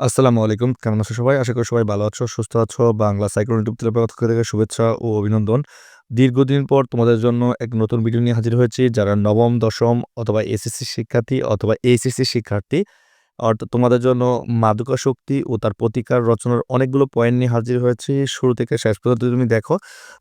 আসসালামু আলাইকুম। কেমন আছো সবাই? আশা করি সবাই ভালো আছো, সুস্থ আছো। বাংলা সাইক্লোন ইউটিউব থেকে পক্ষ থেকে শুভেচ্ছা ও অভিনন্দন। দীর্ঘদিন পর তোমাদের জন্য এক নতুন ভিডিও নিয়ে হাজির হয়েছি। যারা নবম, দশম অথবা এসএসসি শিক্ষার্থী অথবা এইচএসসি শিক্ষার্থী অর্থাৎ তোমাদের জন্য মাদকাসক্তি ও তার প্রতিকার রচনার অনেকগুলো পয়েন্ট নিয়ে হাজির হয়েছি। শুরু থেকে শেষ পর্যন্ত তুমি দেখো,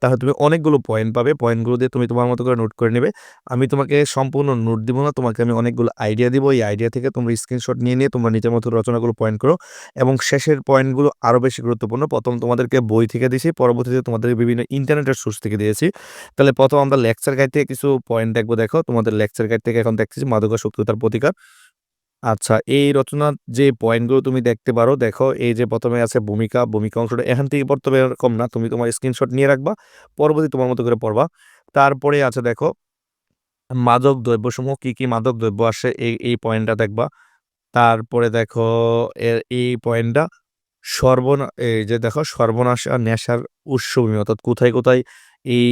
তাহলে তুমি অনেকগুলো পয়েন্ট পাবে। পয়েন্টগুলো দিয়ে তুমি তোমার মতো করে নোট করে নেবে আমি তোমাকে সম্পূর্ণ নোট দিব না। তোমাকে আমি অনেকগুলো আইডিয়া দিব। এই আইডিয়া থেকে তোমরা স্ক্রিনশট নিয়ে, নিয়ে তোমরা নিজের মতো রচনাগুলো পয়েন্ট করো এবং শেষের পয়েন্টগুলো আরও বেশি গুরুত্বপূর্ণ। প্রথম তোমাদেরকে বই থেকে দিয়েছি, পরবর্তীতে তোমাদেরকে বিভিন্ন ইন্টারনেটের সোর্স থেকে দিয়েছি। তাহলে প্রথম আমরা লেকচার গাইড থেকে কিছু পয়েন্ট দেখব দেখো। তোমাদের লেকচার গাইড থেকে এখন দেখতেছি মাদকাসক্তি শক্তি তার প্রতিকার। আচ্ছা, এই রচনার যে পয়েন্টগুলো তুমি দেখতে পারো, দেখো এই যে প্রথমে আছে ভূমিকা, ভূমিকা অংশটা এখান থেকে পড়তে এরকম না। তুমি তোমার স্ক্রিনশট নিয়ে রাখবা। পরবর্তী তোমার মতো করে পড়বা। তারপরে আছে দেখো মাদক দ্রব্যসমূহ কি, কি মাদক দ্রব্য আসে এই, এই পয়েন্টটা দেখবা। তারপরে দেখো এর এই পয়েন্টটা সর্বনা এই যে দেখো সর্বনাশ আর নেশার উৎসভূমি অর্থাৎ কোথায়, কোথায় এই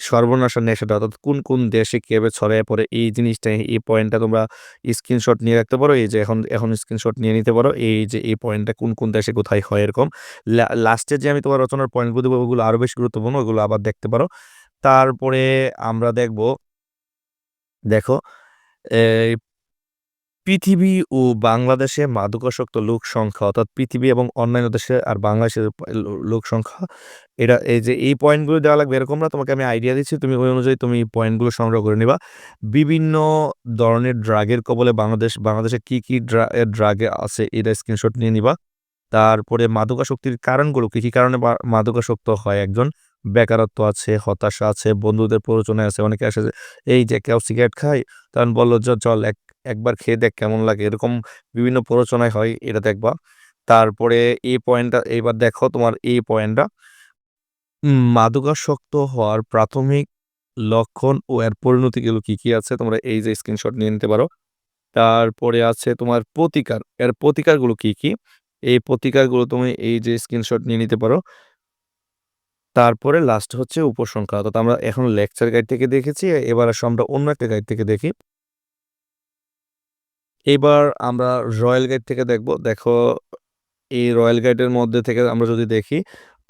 সর্বনাশ নেশাটা অর্থাৎ কোন, কোন দেশে কীভাবে ছড়াইয়া পড়ে এই জিনিসটা এই পয়েন্টটা তোমরা স্ক্রিনশট নিয়ে রাখতে পারো। এই যে এখন, এখন স্ক্রিনশট নিয়ে নিতে পারো। এই যে এই পয়েন্টটা কোন, কোন দেশে কোথায় হয় এরকম। লাস্টে যে আমি তোমার রচনার পয়েন্টগুলো দেবো ওগুলো আরও বেশি গুরুত্বপূর্ণ। ওগুলো আবার দেখতে পারো। তারপরে আমরা দেখব দেখো পৃথিবী ও বাংলাদেশে মাদকাসক্ত লোক সংখ্যা অর্থাৎ পৃথিবী এবং অন্যান্য দেশে আর বাংলাদেশের লোক সংখ্যা এটা এই যে এই পয়েন্টগুলো দেওয়া লাগবে এরকম না। তোমাকে আমি আইডিয়া দিচ্ছি। তুমি ওই অনুযায়ী তুমি পয়েন্টগুলো সংগ্রহ করে নিবা। বিভিন্ন ধরনের ড্রাগের কবলে বাংলাদেশ, বাংলাদেশে কি, কি ড্রা ড্রাগ আছে এটা স্ক্রিনশট নিয়ে নিবা। তারপরে মাদকাসক্তির কারণগুলো কী কী কারণে মাদকাসক্ত হয় একজন? বেকারত্ব আছে, হতাশা আছে, বন্ধুদের প্ররোচনায় আছে। অনেকে আসে যে এই যে কেউ সিগারেট খায়, তখন বলল চ চল এক একবার খেয়ে দেখ কেমন লাগে। এরকম বিভিন্ন প্ররোচনায় হয় এটা দেখবা। তারপরে এই পয়েন্টটা এবার দেখো তোমার এই পয়েন্টটা মাদকাসক্ত হওয়ার প্রাথমিক লক্ষণ ও এর পরিণতিগুলো কি, কি আছে? তোমরা এই যে স্ক্রিনশট নিয়ে নিতে পারো। তারপরে আছে তোমার প্রতিকার। এর প্রতিকারগুলো কি, কি? এই প্রতিকারগুলো তুমি এই যে স্ক্রিনশট নিয়ে নিতে পারো। তারপরে লাস্ট হচ্ছে উপসংখ্যা অর্থাৎ আমরা এখন লেকচার গাইড থেকে দেখেছি। এবার আসো আমরা অন্য একটা গাইড থেকে দেখি। এবার আমরা রয়্যাল গাইড থেকে দেখব। দেখো এই রয়্যাল গাইডের মধ্যে থেকে আমরা যদি দেখি,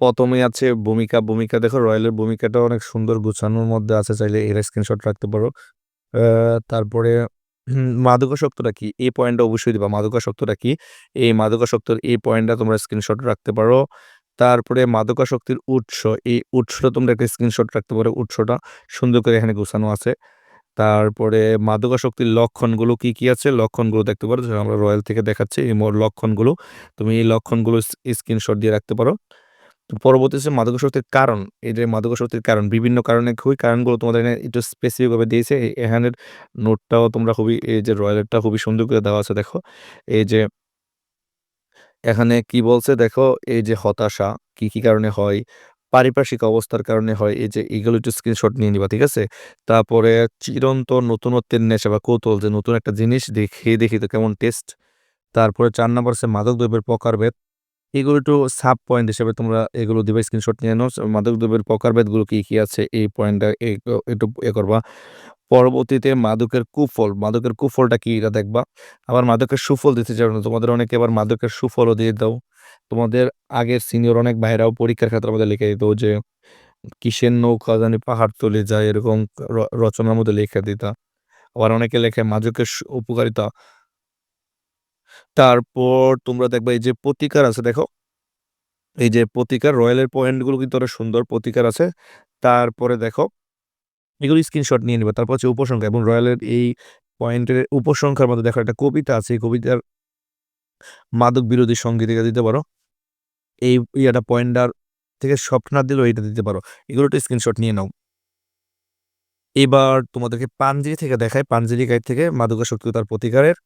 প্রথমে আছে ভূমিকা। ভূমিকা দেখো রয়্যালের ভূমিকাটা অনেক সুন্দর গুছানোর মধ্যে আছে। চাইলে এর স্ক্রিনশট রাখতে পারো। তারপরে মাদকাসক্তটা কি? এই পয়েন্টটা অবশ্যই দিবা। মাদকাসক্তটা কি? এই মাদকাসক্তর এই পয়েন্টটা তোমরা স্ক্রিনশট রাখতে পারো। তারপরে মাদকাসক্তির উৎস, এই উৎসটা তোমরা একটা স্ক্রিনশট রাখতে পারো। উৎসটা সুন্দর করে এখানে গুছানো আছে। তারপরে মাদকাসক্তির লক্ষণগুলো কি, কি আছে? লক্ষণগুলো দেখতে পারো। আমরা রয়্যাল থেকে দেখাচ্ছি এই মোর লক্ষণগুলো। তুমি এই লক্ষণগুলো স্ক্রিনশট দিয়ে রাখতে পারো। তো পরবর্তী হচ্ছে মাদকাসক্তির কারণ। এই যে মাদকাসক্তির কারণ, বিভিন্ন কারণে খুবই কারণগুলো তোমাদের এখানে একটু স্পেসিফিকভাবে দিয়েছে। এখানের নোটটাও তোমরা খুবই এই যে রয়্যালেরটা খুবই সুন্দর করে দেওয়া আছে দেখো। এই যে এখানে কি বলছে দেখো, এই যে হতাশা কি, কি কারণে হয়? পারিপার্শ্বিক অবস্থার কারণে হয়। এই যে এগুলো একটু স্ক্রিনশট নিয়ে নিবা, ঠিক আছে? তারপরে চিরন্তন নতুনত্বের নেশা বা কৌতল যে নতুন একটা জিনিস দেখে দেখি তো কেমন টেস্ট। তারপরে চার নাম্বার হচ্ছে মাদকদ্রব্যের প্রকারভেদ। এগুলো একটু সাব পয়েন্ট হিসেবে তোমরা এগুলো দিবা স্ক্রিনশট নিয়ে নাও। মাদক মাদকদ্রব্যের প্রকারভেদগুলো কী কী আছে? এই পয়েন্টটা একটু ইয়ে করবা। পরবর্তীতে মাদকের কুফল, মাদকের কুফলটা কি এটা দেখবা। আবার মাদকের সুফল দিতে চাও না। তোমাদের অনেকে আবার মাদকের সুফলও দিয়ে দাও। তোমাদের আগের সিনিয়র অনেক ভাইরাও পরীক্ষার ক্ষেত্রে আমাদের লিখে দিত যে, কিসের নৌকা জানি পাহাড় তলে যায় এরকম রচনার মধ্যে লিখে দিতা। আবার অনেকে লেখে মাদকের উপকারিতা। তারপর তোমরা দেখবা এই যে প্রতিকার আছে, দেখো। এই যে প্রতিকার, রয়্যালের পয়েন্টগুলো কিন্তু অনেক সুন্দর প্রতিকার আছে। তারপরে দেখো, এগুলো স্ক্রিনশট নিয়ে নিবা। তারপর হচ্ছে উপসংখ্যা এবং রয়্যালের এই পয়েন্টের উপসংখ্যার মধ্যে দেখো একটা কবিতা আছে। এই কবিতার মাদক বিরোধী সঙ্গীতিকা দিতে পারো। এই ইয়াটা পয়েন্টার থেকে সফট না দিলেও এইটা দিতে পারো। এগুলো একটু স্ক্রিনশট নিয়ে নাও। এবার তোমাদেরকে পাঞ্জেরি থেকে দেখায় পাঞ্জেরি গাইড থেকে মাদকাসক্তি তার প্রতিকারের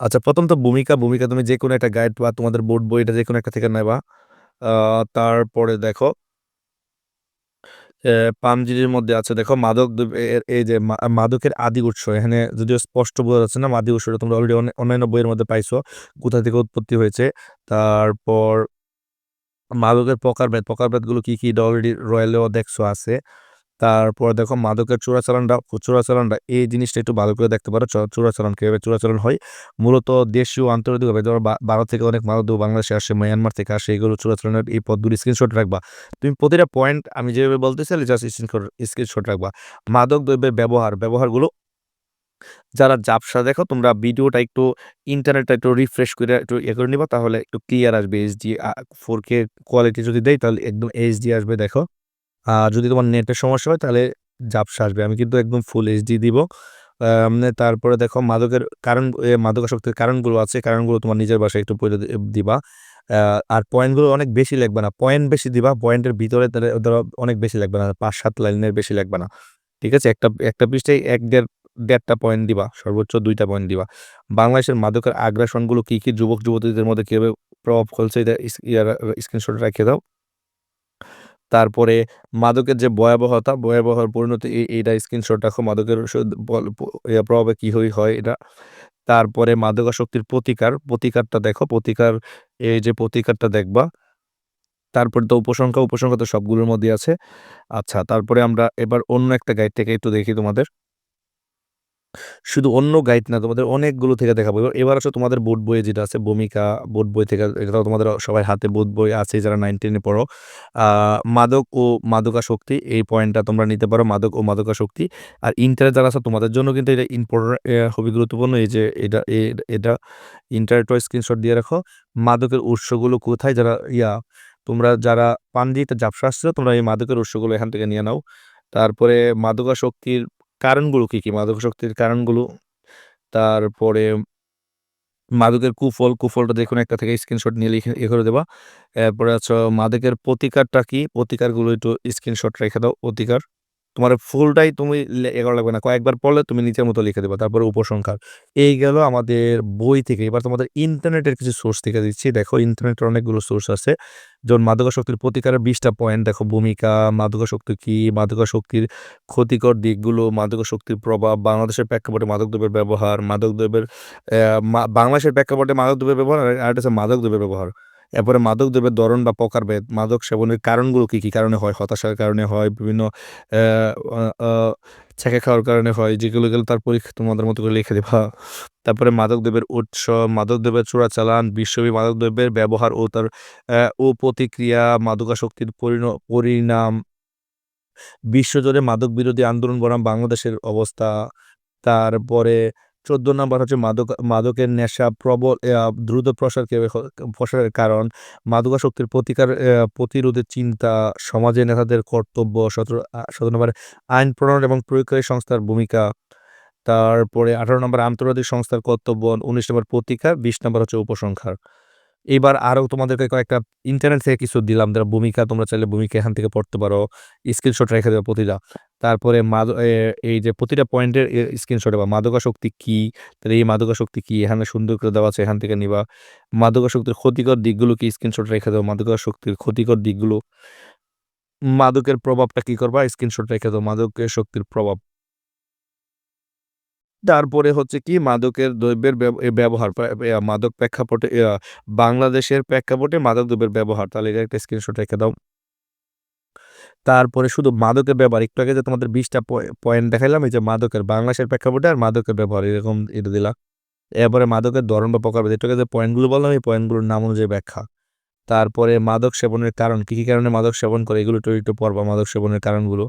আচ্ছা ১ম তো ভূমিকা, ভূমিকা তুমি যেকোনো একটা গাইড বা তোমাদের বোর্ড বই এটা যেকোনো একটা থেকে নেবা। তারপরে দেখো এ পাঞ্জেরির মধ্যে আছে দেখো মাদক এই যে মাদকের আদি উৎস। এখানে যদিও স্পষ্ট বোঝা যাচ্ছে না আদি উৎসটা তোমরা অলরেডি অনে অন্যান্য বইয়ের মধ্যে পাইছো। কোথা থেকে উৎপত্তি হয়েছে। তারপর মাদকের প্রকারভেদ, প্রকারভেদগুলো কি, কি অলরেডি রয়্যালেও দেখছ আছে। তারপর দেখো মাদকের চোরাচালানটা চোরাচালানটা এই জিনিসটা একটু ভালো করে দেখতে পারো। চোরাচালান কীভাবে চোরাচালান হয়? মূলত দেশীয় আন্তর্জাতিকভাবে বা- ভারত থেকে অনেক মাদক বাংলাদেশে আসে মায়ানমার থেকে আসে, এগুলো চোরাচালানের এই পদগুলি স্ক্রিনশট রাখবা। তুমি প্রতিটা পয়েন্ট আমি যেভাবে বলতে বলতেছি জাস্ট স্ক্রিনশট স্ক্রিনশট রাখবা। মাদক দ্রব্যের ব্যবহার, ব্যবহারগুলো যারা জাবসা দেখো, তোমরা ভিডিওটা একটু ইন্টারনেটটা একটু রিফ্রেশ করে, একটু ইয়ে করে নিবা, তাহলে একটু ক্লিয়ার আসবে। এইচডি ফোর কে কোয়ালিটি যদি দেয় তাহলে একদম এইচডি আসবে, দেখো। যদি তোমার নেটের সমস্যা হয়, তাহলে জাবসা আসবে। আমি কিন্তু একদম ফুল এইচডি দিব। তারপরে দেখো মাদকের কারণ মাদকাসক্তির কারণগুলো আছে, কারণগুলো তোমার নিজের বাসায় একটু পড়ে দিবা। আর পয়েন্টগুলো অনেক বেশি লাগবে না। পয়েন্ট বেশি দিবা পয়েন্টের ভিতরে ধরো অনেক বেশি লাগবে না, পাঁচ সাত লাইনের বেশি লাগবে না। ঠিক আছে? একটা একটা পৃষ্ঠায় এক দেড়, দেড়টা পয়েন্ট দিবা, সর্বোচ্চ দুইটা পয়েন্ট দিবা। বাংলাদেশের মাদকের আগ্রাসনগুলো কী কী? যুবক যুবতীদের মধ্যে কীভাবে প্রভাব ফেলছে? এটা স্ক্রিনশট রেখে দাও। তারপরে মাদকের যে ভয়াবহতা, ভয়াবহর পরিণতি এই- এইটা স্ক্রিনশট রাখো। মাদকের প্রভাবে কি হই, হয় এটা। তারপরে মাদকাসক্তির প্রতিকার, প্রতিকারটা দেখো, প্রতিকার, এই যে প্রতিকারটা দেখবা। তারপর তো উপসংখ্যা উপসংখ্যা তো সবগুলোর মধ্যে আছে। আচ্ছা তারপরে আমরা এবার অন্য একটা গাইড থেকে একটু দেখি তোমাদের। শুধু অন্য গাইড না, তোমাদের অনেকগুলো থেকে দেখাবো। এবার- এবার আসলে তোমাদের বোর্ড বইয়ে যেটা আছে, ভূমিকা বোর্ড বই থেকে, এটাও তোমাদের সবাই হাতে বোর্ড বই আছে, যারা নাইন টেনে পড়ো। মাদক ও মাদকাসক্তি এই পয়েন্টটা তোমরা নিতে পারো, মাদক ও মাদকাসক্তি আর ইন্টারে যারা আছে, তোমাদের জন্য কিন্তু এটা ইম্পর্টেন্ট খুবই গুরুত্বপূর্ণ, এই যে এটা এটা ইন্টারটো স্ক্রিনশট দিয়ে রাখো। মাদকের উৎসগুলো কোথায় যারা, ইয়া, তোমরা যারা পাঞ্জিতে জাপসা আসছো তোমরা এই মাদকের উৎসগুলো এখান থেকে নিয়ে নাও। তারপরে মাদকাসক্তির কারণগুলো কী, কি? মাদকাসক্তির কারণগুলো, তারপরে মাদকের কুফল, কুফলটা দেখুন একটা থেকে স্ক্রিনশট নিয়ে লিখে এ করে দেবা। এরপরে হচ্ছে মাদকের প্রতিকারটা কী? প্রতিকারগুলো একটু স্ক্রিনশট রেখে দাও, প্রতিকার। তোমার ফুলটাই তুমি লে- এ করা লাগবে না। কয়েকবার পড়লে তুমি নিচের মতো লিখে দেবা, তারপরে উপসংহার। এই গেল আমাদের বই থেকে। এবার তোমাদের ইন্টারনেটের কিছু সোর্স থেকে দিচ্ছি। দেখো ইন্টারনেটের অনেকগুলো সোর্স আছে। যেমন মাদকাসক্তির প্রতিকারের বিশটা পয়েন্ট দেখো, ভূমিকা মাদকাসক্তি কি? মাদকাসক্তির ক্ষতিকর দিকগুলো মাদকাসক্তির প্রভাব, বাংলাদেশের প্রেক্ষাপটে মাদকদ্রব্যের ব্যবহার মাদকদ্রব্যের বাংলাদেশের প্রেক্ষাপটে মাদকদ্রব্যের ব্যবহার, আর আর একটা হচ্ছে মাদকদ্রব্যের ব্যবহার। এরপরে মাদকদ্রব্যের ধরন বা প্রকারভেদ মাদক সেবনের কারণগুলো কি কি কারণে হয়, হতাশার কারণে হয়, বিভিন্ন ছেঁকে খাওয়ার কারণে হয়, যেগুলো গেলে তার পরীক্ষা তোমাদের মতো করে লিখে দেবা। তারপরে মাদকদ্রব্যের উৎস মাদকদ্রব্যের চোরাচালান বিশ্বব্যাপী মাদকদ্রব্যের ব্যবহার ও তার ও প্রতিক্রিয়া, মাদকাসক্তির পরিণ- পরিণাম বিশ্বজুড়ে মাদক বিরোধী আন্দোলন বনাম বাংলাদেশের অবস্থা। তারপরে চোদ্দ নম্বর হচ্ছে মাদক, মাদকের নেশা, প্রবল দ্রুত প্রসারকে প্রসারের কারণ, মাদকাসক্তির প্রতিকার প্রতিরোধের চিন্তা সমাজে নেতাদের কর্তব্য, সতেরো সতেরো নম্বর আইন প্রণয়ন এবং প্রয়োগকারী সংস্থার ভূমিকা, তারপরে আঠারো নম্বর আন্তর্জাতিক সংস্থার কর্তব্য, উনিশ নম্বর প্রতিকার, বিশ নম্বর হচ্ছে উপসংহার। এবার আরও তোমাদেরকে কয়েকটা ইন্টারনেট থেকে কিছু দিলাম, যারা ভূমিকা তোমরা চাইলে ভূমিকা এখান থেকে পড়তে পারো স্ক্রিনশট রেখে দেবে প্রতিটা। তারপরে মাদ এই যে প্রতিটা পয়েন্টের স্ক্রিনশট বা মাদকাসক্তি কি, তাহলে এই মাদকাসক্তি কী, এখানে সুন্দর করে দেওয়া আছে, এখান থেকে নিবা। মাদকাসক্তির ক্ষতিকর দিকগুলো কি স্ক্রিনশট রেখে দাও, মাদকাসক্তির ক্ষতিকর দিকগুলো। মাদকের প্রভাবটা কি করবা স্ক্রিনশট রেখে দাও মাদকের শক্তির প্রভাব। তারপরে হচ্ছে কি, মাদকের দ্রব্যের ব্যব- ব্যবহার মাদক প্রেক্ষাপটে বাংলাদেশের প্রেক্ষাপটে মাদক দ্রব্যের ব্যবহার, তাহলে এটা একটা স্ক্রিনশট রেখে দাও। তারপরে শুধু মাদকের ব্যবহার, একটু আগে যে তোমাদের বিশটা পয়েন্ট দেখাইলাম, এই যে মাদকের বাংলাদেশের প্রেক্ষাপটে আর মাদকের ব্যবহার, এরকম এটা দিলা এরপরে মাদকের ধরন বা প্রকার একটু আগে যে পয়েন্টগুলো বললাম, এই পয়েন্টগুলোর নাম অনুযায়ী ব্যাখ্যা। তারপরে মাদক সেবনের কারণ, কী কী কারণে মাদক সেবন করে, এগুলো একটু একটু পড়বা, মাদক সেবনের কারণগুলো।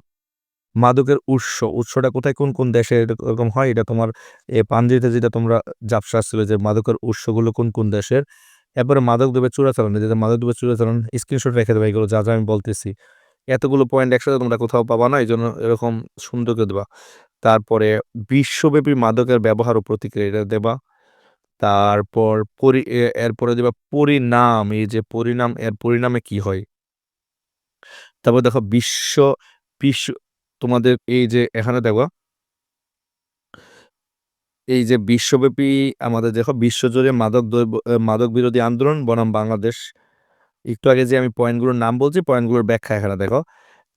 মাদকের উৎস, উৎসটা কোথায়, কোন কোন দেশে এরকম হয়, এটা তোমার, এ পাঞ্জিতে যেটা তোমরা জাপসা ছিল যে মাদকের উৎসগুলো কোন কোন দেশের। এরপরে মাদক দ্রব্যের চূড়াচালন যেটা মাদক দ্রব্যের চূড়াচালন স্ক্রিনশট রেখে দেবে, এগুলো যা যা আমি বলতেছি। এতগুলো পয়েন্ট একসাথে তোমরা কোথাও পাবা না এই জন্য এরকম সুন্দর করে দেবা। তারপরে বিশ্বব্যাপী মাদকের ব্যবহার ও প্রতিক্রিয়া দেবা। তারপর পরি এরপরে দেবা পরিণাম, এই যে পরিণাম, এর পরিণামে কি হয়? তারপর দেখো বিশ্ব বিশ্ব, তোমাদের এই যে এখানে দেখো। এই যে বিশ্বব্যাপী আমাদের দেখো বিশ্বজুড়ে মাদক দ্রব্য মাদক বিরোধী আন্দোলন, বনাম বাংলাদেশ। একটু আগে যে আমি পয়েন্টগুলোর নাম বলছি, পয়েন্টগুলোর ব্যাখ্যা এখানে দেখো।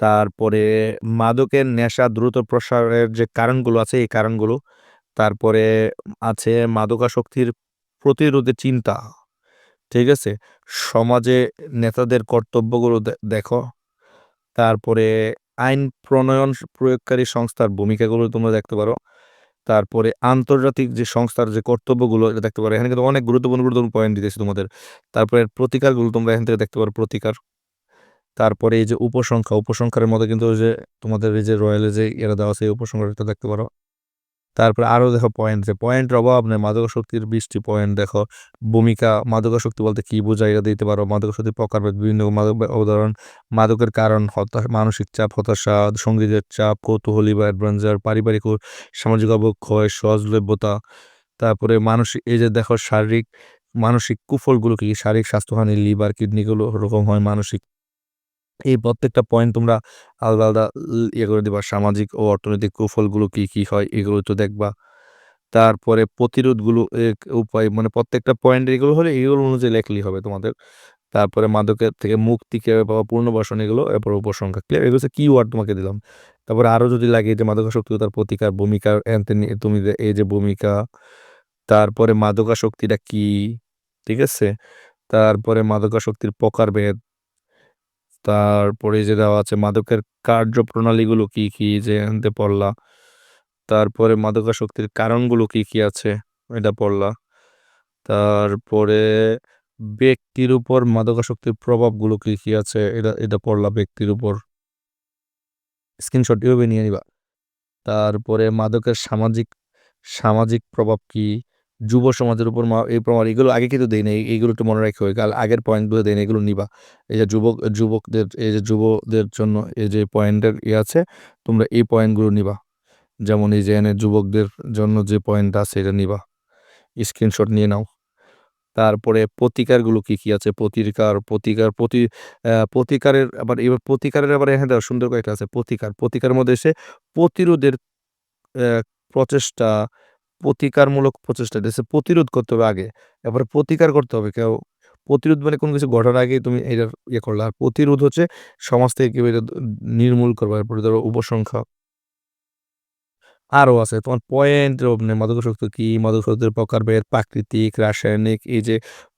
তারপরে মাদকের নেশা, দ্রুত প্রসারের যে কারণগুলো আছে, এই কারণগুলো। তারপরে আছে মাদকাসক্তির প্রতিরোধে চিন্তা, ঠিক আছে? সমাজে নেতাদের কর্তব্যগুলো দেখো। তারপরে আইন প্রণয়ন প্রয়োগকারী সংস্থার ভূমিকাগুলো তোমরা দেখতে পারো। তারপরে আন্তর্জাতিক যে সংস্থার যে কর্তব্যগুলো, এটা দেখতে পারো। এখানে কিন্তু অনেক গুরুত্বপূর্ণ গুরুত্বপূর্ণ পয়েন্ট দিতেছি তোমাদের। তারপরে প্রতিকারগুলো তোমরা এখান থেকে দেখতে পারো, প্রতিকার। তারপরে এই যে উপসংখ্যা, উপসংখ্যার মধ্যে কিন্তু যে তোমাদের এই যে রয়্যালে যে এরা দেওয়া আছে, এই উপসংখ্যাটা দেখতে পারো। তারপরে আরও দেখো পয়েন্ট যে পয়েন্টের অভাব নেই। মাদকাসক্তির বৃষ্টি পয়েন্ট দেখো। ভূমিকা মাদকাসক্তি বলতে কী এটা দিতে পারো? মাদকাসক্তির প্রকারভেদ, বিভিন্ন মাদক উদাহরণ। মাদকের কারণ, হতাশ, মানসিক চাপ, হতাশা, সঙ্গীতের চাপ, কৌতূহলী বা অ্যাডভেঞ্চার পারিবারিক ও সামাজিক অবক্ষয়, সহজলভ্যতা। তারপরে মানসিক, এই যে দেখো শারীরিক, মানসিক কুফলগুলো কি? শারীরিক স্বাস্থ্যহানি লিভার কিডনিগুলো ওরকম হয়, মানসিক এই প্রত্যেকটা পয়েন্ট তোমরা আলাদা আলাদা ইয়ে করে দিবা। সামাজিক ও অর্থনৈতিক কুফলগুলো কি কি হয় এগুলো তো দেখবা। তারপরে প্রতিরোধগুলো উপায় মানে প্রত্যেকটা পয়েন্ট এগুলো হলে এগুলো অনুযায়ী লেখলেই হবে তোমাদের। তারপরে মাদকের থেকে মুক্তি কীভাবে পাওয়া পুনর্বাসন এগুলো, এরপর উপসংখ্যা ক্লিয়ার এগুলো হচ্ছে ওয়ার্ড তোমাকে দিলাম। তারপরে আরও যদি লাগে যে মাদকাসক্তিতার প্রতিকার ভূমিকা তুমি এই যে ভূমিকা, তারপরে মাদকাসক্তিটা কি, ঠিক আছে? তারপরে মাদকাসক্তির প্রকারভেদ তারপরে যে দেওয়া আছে মাদকের কার্যপ্রণালীগুলো কি কি, যে আনতে পড়লা। তারপরে মাদকাসক্তির কারণগুলো কি কি আছে, এটা পড়লা। তারপরে ব্যক্তির উপর মাদকাসক্তির প্রভাবগুলো কি কি আছে, এটা এটা পড়লা ব্যক্তির উপর। স্ক্রিনশট এভাবে নিয়ে নিবা। তারপরে মাদকের সামাজিক সামাজিক প্রভাব কি? যুব সমাজের উপর এই প্রমাণ, এগুলো আগে কিন্তু দেয় না এইগুলো একটু মনে হবে, কাল আগের পয়েন্টগুলো দেয় এগুলো নিবা। এই যে যুবক, যুবকদের, এই যে যুবদের জন্য এই যে পয়েন্টের ইয়ে আছে, তোমরা এই পয়েন্টগুলো নিবা। যেমন এই যে এনে যুবকদের জন্য যে পয়েন্ট আছে, এটা নিবা। স্ক্রিনশট নিয়ে নাও। তারপরে প্রতিকারগুলো কি কি আছে? প্রতিকার প্রতিকার, প্রতি প্রতিকারের, আবার এবার প্রতিকারের আবার এখানে সুন্দর কয়েকটা আছে। প্রতিকার প্রতিকার মধ্যে এসে প্রতিরোধের প্রচেষ্টা প্রতিকারমূলক প্রচেষ্টা দিয়েছে প্রতিরোধ করতে হবে আগে এবারে প্রতিকার করতে হবে। কেউ প্রতিরোধ মানে কোনো কিছু ঘটার আগে তুমি এটা ইয়ে করলে। আর প্রতিরোধ হচ্ছে সমাজ থেকে কেউ এটা নির্মূল করবে, এরপরে ধরো উপসংখ্যা আরও আছে। তোমার পয়েন্ট মাদকাসক্ত কি? মাদকাসক্তের প্রকারভেদ, প্রাকৃতিক, রাসায়নিক, এই যে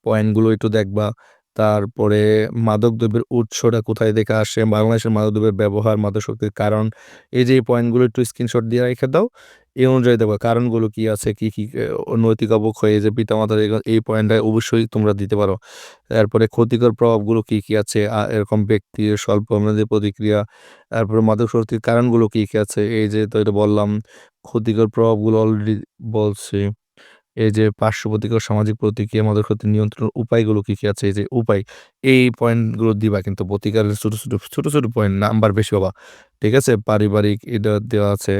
পয়েন্টগুলো একটু দেখবা। তারপরে মাদক দ্রব্যের উৎসটা কোথায় দেখে আসে? বাংলাদেশের মাদক দ্রব্যের ব্যবহার, মাদক শক্তির কারণ, এই যে পয়েন্টগুলো একটু স্ক্রিনশট দিয়ে রেখে দাও। এই অনুযায়ী দেখো, কারণগুলো কি আছে? কি কি নৈতিক অবক্ষয় যে পিতামাতার এই পয়েন্টটা অবশ্যই তোমরা দিতে পারো। তারপরে ক্ষতিকর প্রভাবগুলো কি কি আছে? এরকম ব্যক্তি স্বল্প মেয়াদী প্রতিক্রিয়া, তারপরে মাদক শক্তির কারণগুলো কি কি আছে? এই যে তো এটা বললাম, ক্ষতিকর প্রভাবগুলো অলরেডি বলছি। এই যে পার্শ্ব সামাজিক প্রতিক্রিয়া মাদক শক্তির নিয়ন্ত্রণ উপায়গুলো কি কি আছে? এই যে উপায়, এই পয়েন্টগুলো দিবা কিন্তু প্রতিকারের ছোটো ছোটো ছোটো ছোটো পয়েন্ট নাম্বার বেশি বাবা ঠিক আছে? পারিবারিক এটা দেওয়া আছে।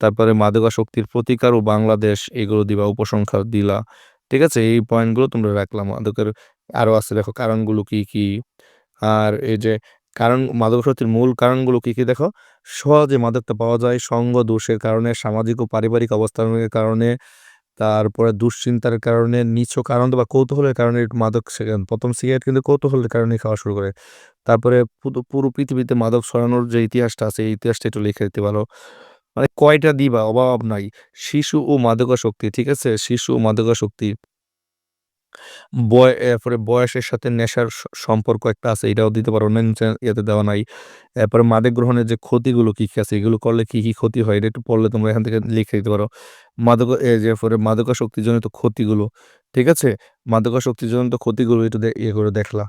তারপরে মাদকাসক্তির প্রতিকার ও বাংলাদেশ এগুলো দিবা উপসংখ্যা দিলা। ঠিক আছে? এই পয়েন্টগুলো তোমরা রাখলাম মাদকের আরও আছে। দেখো কারণগুলো কি কি? আর এই যে কারণ, মাদকাসক্তির মূল কারণগুলো কি কি? দেখো, সহজে মাদকটা পাওয়া যায়। সঙ্গ, দোষের কারণে, সামাজিক ও পারিবারিক অবস্থানের কারণে তারপরে দুশ্চিন্তার কারণে নিছক আনন্দ বা কৌতূহলের কারণে একটু মাদক প্রথম সিগারেট কিন্তু কৌতূহলের কারণে খাওয়া শুরু করে। তারপরে পুরো পৃথিবীতে মাদক ছড়ানোর যে ইতিহাসটা আছে, এই ইতিহাসটা একটু লিখে দিতে পারো। মানে কয়টা দিবা? অভাব নাই। শিশু ও মাদকাসক্তি, ঠিক আছে? শিশু ও মাদকাসক্তি। বয়, এরপরে বয়সের সাথে নেশার সম্পর্ক একটা আছে, এটাও দিতে পারো অন্যান্য ইয়েতে দেওয়া নাই। এরপরে মাদক গ্রহণের যে ক্ষতিগুলো কী কী আছে, এগুলো করলে কী কী ক্ষতি হয়, এটা একটু পড়লে তোমরা এখান থেকে লিখে দিতে পারো। মাদক পরে মাদকাসক্তিজনিত ক্ষতিগুলো, ঠিক আছে? মাদকাসক্তিজনিত ক্ষতিগুলো একটু ইয়ে করে দেখলা।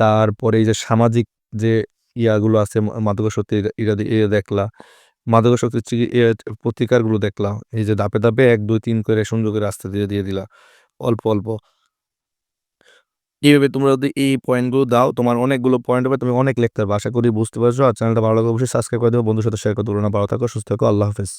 তারপরে এই যে সামাজিক যে ইয়াগুলো আছে মাদকাসক্তি এটা দেখলা। মাদকাসক্তির চিকি প্রতিকারগুলো দেখলাম এই যে ধাপে ধাপে এক, দুই, তিন করে করে রাস্তা দিয়ে দিয়ে দিলা। অল্প অল্প। এইভাবে তোমরা যদি এই পয়েন্টগুলো দাও, তোমার অনেকগুলো পয়েন্ট হবে, তুমি অনেক লিখতে পারবে আশা করি বুঝতে পারছ। আর চ্যানেলটা ভালো লাগলে অবশ্যই সাবস্ক্রাইব করে দেবো বন্ধুর সাথে শেয়ার করতে না ভালো থাকো, সুস্থ থাকো। আল্লাহ হাফেজ।